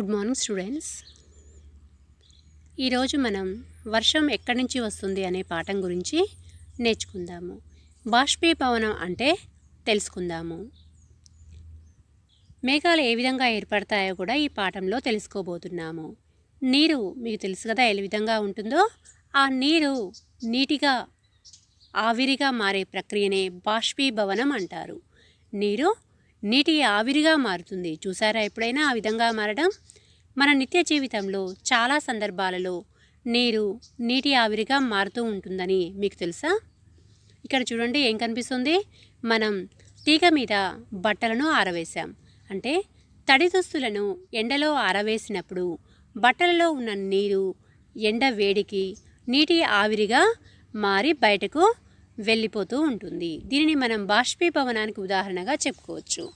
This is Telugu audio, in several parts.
గుడ్ మార్నింగ్ స్టూడెంట్స్ ఈరోజు మనం వర్షం ఎక్కడి నుంచి వస్తుంది అనే పాఠం గురించి నేర్చుకుందాము. బాష్పీభవనం అంటే తెలుసుకుందాము. మేఘాలు ఏ విధంగా ఏర్పడతాయో కూడా ఈ పాఠంలో తెలుసుకోబోతున్నాము. నీరు మీకు తెలుసు కదా ఏ విధంగా ఉంటుందో? ఆ నీరు నీటిగా ఆవిరిగా మారే ప్రక్రియనే బాష్పీభవనం అంటారు. నీరు నీటి ఆవిరిగా మారుతుంది. చూసారా? ఎప్పుడైనా ఆ విధంగా మారడం మన నిత్య జీవితంలో చాలా సందర్భాలలో నీరు నీటి ఆవిరిగా మారుతూ ఉంటుందని మీకు తెలుసా? ఇక్కడ చూడండి ఏం కనిపిస్తుంది? మనం తీగ మీద బట్టలను ఆరవేశాం. అంటే తడి దుస్తులను ఎండలో ఆరవేసినప్పుడు బట్టలలో ఉన్న నీరు ఎండ వేడికి నీటి ఆవిరిగా మారి బయటకు వెళ్ళిపోతూ ఉంటుంది. దీనిని మనం బాష్పీభవనానికి ఉదాహరణగా చెప్పుకోవచ్చు.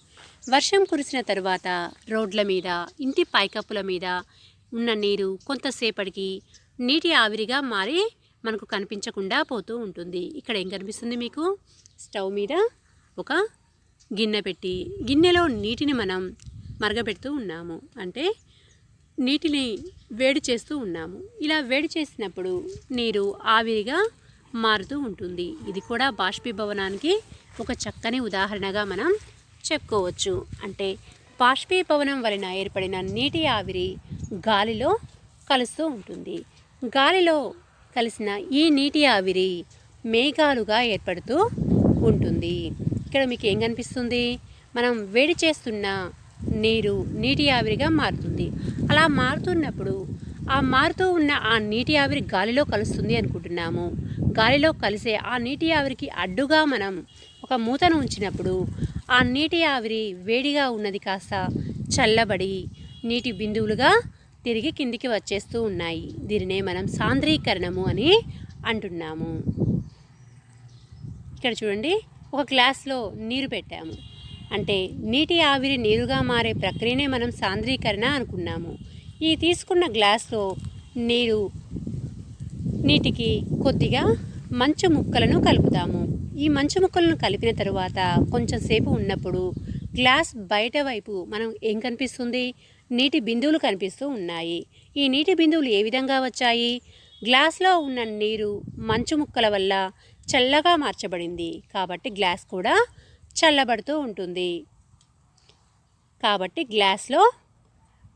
వర్షం కురిసిన తర్వాత రోడ్ల మీద ఇంటి పైకప్పుల మీద ఉన్న నీరు కొంతసేపటికి నీటి ఆవిరిగా మారి మనకు కనిపించకుండా పోతూ ఉంటుంది. ఇక్కడ ఏం కనిపిస్తుంది మీకు? స్టవ్ మీద ఒక గిన్నె పెట్టి గిన్నెలో నీటిని మనం మరగపెడుతూ ఉన్నాము. అంటే నీటిని వేడి చేస్తూ ఉన్నాము. ఇలా వేడి చేసినప్పుడు నీరు ఆవిరిగా మారుతూ ఉంటుంది. ఇది కూడా బాష్పీభవనానికి ఒక చక్కని ఉదాహరణగా మనం చెప్పుకోవచ్చు. అంటే బాష్పీభవనం వలన ఏర్పడిన నీటి ఆవిరి గాలిలో కలుస్తూ ఉంటుంది. గాలిలో కలిసిన ఈ నీటి ఆవిరి మేఘాలుగా ఏర్పడుతూ ఉంటుంది. ఇక్కడ మీకు ఏం కనిపిస్తుంది? మనం వేడి చేస్తున్న నీరు నీటి ఆవిరిగా మారుతుంది. అలా మారుతున్నప్పుడు ఆ మారుతూ ఉన్న ఆ నీటి ఆవిరి గాలిలో కలుస్తుంది అనుకుంటున్నాము. గాలిలో కలిసే ఆ నీటి ఆవిరికి అడ్డుగా మనం ఒక మూతను ఉంచినప్పుడు ఆ నీటి ఆవిరి వేడిగా ఉన్నది కాస్త చల్లబడి నీటి బిందువులుగా తిరిగి కిందికి వచ్చేస్తూ ఉన్నాయి. దీనినే మనం సాంద్రీకరణము అని అంటున్నాము. ఇక్కడ చూడండి ఒక గ్లాస్లో నీరు పెట్టాము. అంటే నీటి ఆవిరి నీరుగా మారే ప్రక్రియనే మనం సాంద్రీకరణ అనుకున్నాము. ఈ తీసుకున్న గ్లాస్లో నీరు నీటికి కొద్దిగా మంచు ముక్కలను కలుపుతాము. ఈ మంచు ముక్కలను కలిపిన తరువాత కొంచెం సేపు ఉన్నప్పుడు గ్లాస్ బయట వైపు మనం ఏం కనిపిస్తుంది? నీటి బిందువులు కనిపిస్తూ ఉన్నాయి. ఈ నీటి బిందువులు ఏ విధంగా వచ్చాయి? గ్లాస్లో ఉన్న నీరు మంచు ముక్కల వల్ల చల్లగా మార్చబడింది. కాబట్టి గ్లాస్ కూడా చల్లబడుతూ ఉంటుంది. కాబట్టి గ్లాస్లో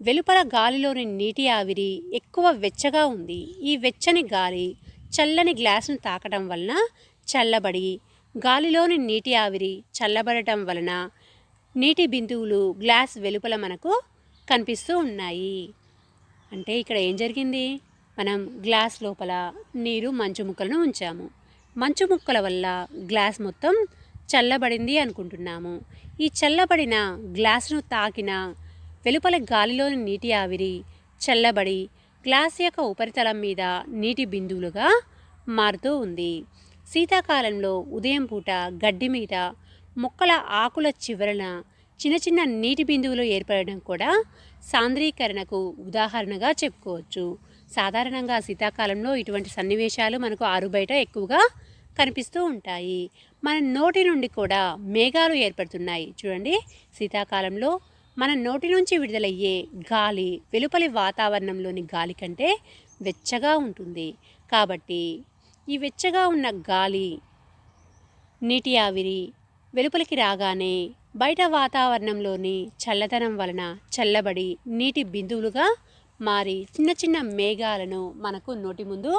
వెలుపల గాలిలోని నీటి ఆవిరి ఎక్కువ వెచ్చగా ఉంది. ఈ వెచ్చని గాలి చల్లని గ్లాసును తాకడం వలన చల్లబడి గాలిలోని నీటి ఆవిరి చల్లబడటం వలన నీటి బిందువులు గ్లాస్ వెలుపల మనకు కనిపిస్తూ ఉన్నాయి. అంటే ఇక్కడ ఏం జరిగింది? మనం గ్లాస్ లోపల నీరు మంచు ముక్కలను ఉంచాము. మంచు ముక్కల వల్ల గ్లాస్ మొత్తం చల్లబడింది అనుకుంటున్నాము. ఈ చల్లబడిన గ్లాసును తాకిన వెలుపల గాలిలోని నీటి ఆవిరి చల్లబడి గ్లాస్ యొక్క ఉపరితలం మీద నీటి బిందువులుగా మారుతూ ఉంది. శీతాకాలంలో ఉదయం పూట గడ్డి మీద మొక్కల ఆకుల చివరన చిన్న చిన్న నీటి బిందువులు ఏర్పడడం కూడా సాంద్రీకరణకు ఉదాహరణగా చెప్పుకోవచ్చు. సాధారణంగా శీతాకాలంలో ఇటువంటి సన్నివేశాలు మనకు ఆరుబయట ఎక్కువగా కనిపిస్తూ ఉంటాయి. మన నోటి నుండి కూడా మేఘాలు ఏర్పడుతున్నాయి. చూడండి శీతాకాలంలో మన నోటి నుంచి విడుదలయ్యే గాలి వెలుపలి వాతావరణంలోని గాలి కంటే వెచ్చగా ఉంటుంది. కాబట్టి ఈ వెచ్చగా ఉన్న గాలి నీటి ఆవిరి వెలుపలికి రాగానే బయట వాతావరణంలోని చల్లదనం వలన చల్లబడి నీటి బిందువులుగా మారి చిన్న చిన్న మేఘాలను మనకు నోటి ముందు